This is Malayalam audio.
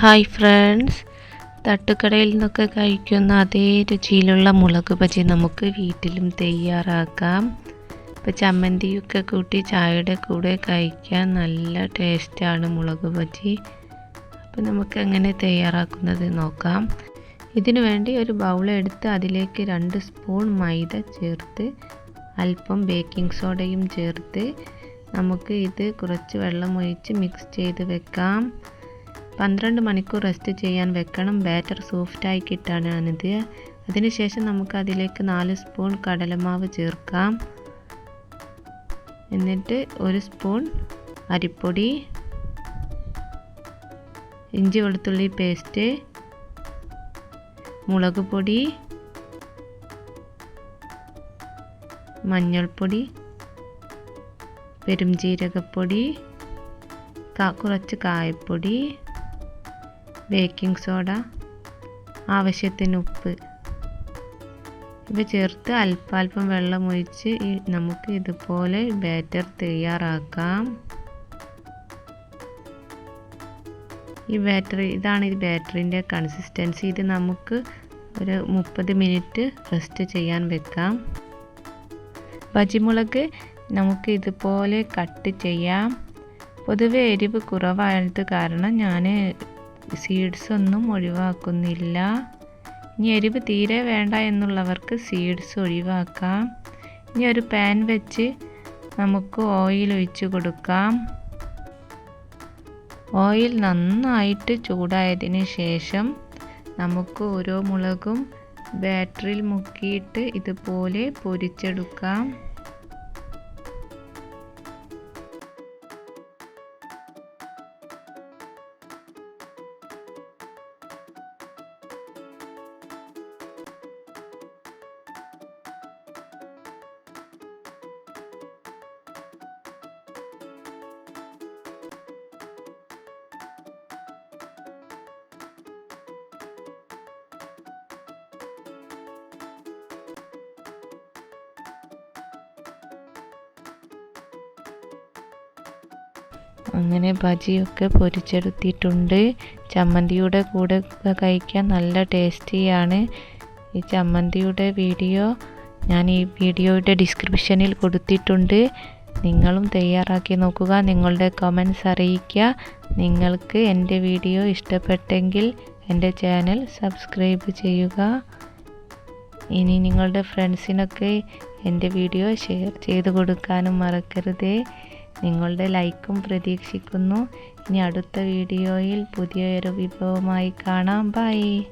ഹായ് ഫ്രണ്ട്സ് തട്ടുകടയിൽ നിന്നൊക്കെ കഴിക്കുന്ന അതേ രുചിയിലുള്ള മുളക് ബജി നമുക്ക് വീട്ടിലും തയ്യാറാക്കാം. ഇപ്പോൾ ചമ്മന്തിയൊക്കെ കൂട്ടി ചായയുടെ കൂടെ കഴിക്കാൻ നല്ല ടേസ്റ്റാണ് മുളക് ബജി. അപ്പോൾ നമുക്ക് എങ്ങനെ തയ്യാറാക്കുന്നത് നോക്കാം. ഇതിനു വേണ്ടി ഒരു ബൗൾ എടുത്ത് അതിലേക്ക് രണ്ട് സ്പൂൺ മൈദ ചേർത്ത് അല്പം ബേക്കിംഗ് സോഡയും ചേർത്ത് നമുക്ക് ഇത് കുറച്ച് വെള്ളം ഒഴിച്ച് മിക്സ് ചെയ്ത് വെക്കാം. പന്ത്രണ്ട് മണിക്കൂർ റെസ്റ്റ് ചെയ്യാൻ വെക്കണം. ബാറ്റർ സോഫ്റ്റായി കിട്ടാനാണിത്. അതിനുശേഷം നമുക്ക് അതിലേക്ക് നാല് സ്പൂൺ കടലമാവ് ചേർക്കാം. എന്നിട്ട് ഒരു സ്പൂൺ അരിപ്പൊടി ഇഞ്ചി വെളുത്തുള്ളി പേസ്റ്റ് മുളക് പൊടി മഞ്ഞൾപ്പൊടി പെരും ജീരകപ്പൊടി കുറച്ച് കായപ്പൊടി ബേക്കിംഗ് സോഡ ആവശ്യത്തിന് ഉപ്പ്. ഇത് ചേർത്ത് അല്പാൽപ്പം വെള്ളം ഒഴിച്ച് നമുക്ക് ഇതുപോലെ ബാറ്റർ തയ്യാറാക്കാം. ഈ ബാറ്ററി ഇതാണ് ഈ ബാറ്ററിന്റെ കൺസിസ്റ്റൻസി ഇത് നമുക്ക് ഒരു മുപ്പത് മിനിറ്റ് റെസ്റ്റ് ചെയ്യാൻ വെക്കാം. പച്ചിമുളക് നമുക്ക് ഇതുപോലെ കട്ട് ചെയ്യാം. പൊതുവെ എരിവ് കുറവായത് കാരണം ഞാൻ സീഡ്സ് ഒന്നും ഒഴിവാക്കുന്നില്ല. ഇനി എരിവ് തീരെ വേണ്ട എന്നുള്ളവർക്ക് സീഡ്സ് ഒഴിവാക്കാം. ഇനി ഒരു പാൻ വെച്ച് നമുക്ക് ഓയിൽ ഒഴിച്ച് കൊടുക്കാം. ഓയിൽ നന്നായിട്ട് ചൂടായതിന് ശേഷം നമുക്ക് ഓരോ മുളകും ബാറ്ററിയിൽ മുക്കിയിട്ട് ഇതുപോലെ പൊരിച്ചെടുക്കാം. അങ്ങനെ ബജിയൊക്കെ പൊരിച്ചെടുത്തിട്ടുണ്ട്. ചമ്മന്തിയുടെ കൂടെ കഴിക്കാൻ നല്ല ടേസ്റ്റിയാണ്. ഈ ചമ്മന്തിയുടെ വീഡിയോ ഞാൻ ഈ വീഡിയോയുടെ ഡിസ്ക്രിപ്ഷനിൽ കൊടുത്തിട്ടുണ്ട്. നിങ്ങളും തയ്യാറാക്കി നോക്കുക നിങ്ങളുടെ കമൻസ് അറിയിക്കുക. നിങ്ങൾക്ക് എന്റെ വീഡിയോ ഇഷ്ടപ്പെട്ടെങ്കിൽ എന്റെ ചാനൽ സബ്സ്ക്രൈബ് ചെയ്യുക. ഇനി നിങ്ങളുടെ ഫ്രണ്ട്സിനൊക്കെ എന്റെ വീഡിയോ ഷെയർ ചെയ്ത് കൊടുക്കാനും മറക്കരുതേ. നിങ്ങളുടെ ലൈക്കും പ്രതീക്ഷിക്കുന്നു. ഇനി അടുത്ത വീഡിയോയിൽ പുതിയൊരു വിഭവമായി കാണാം. ബൈ.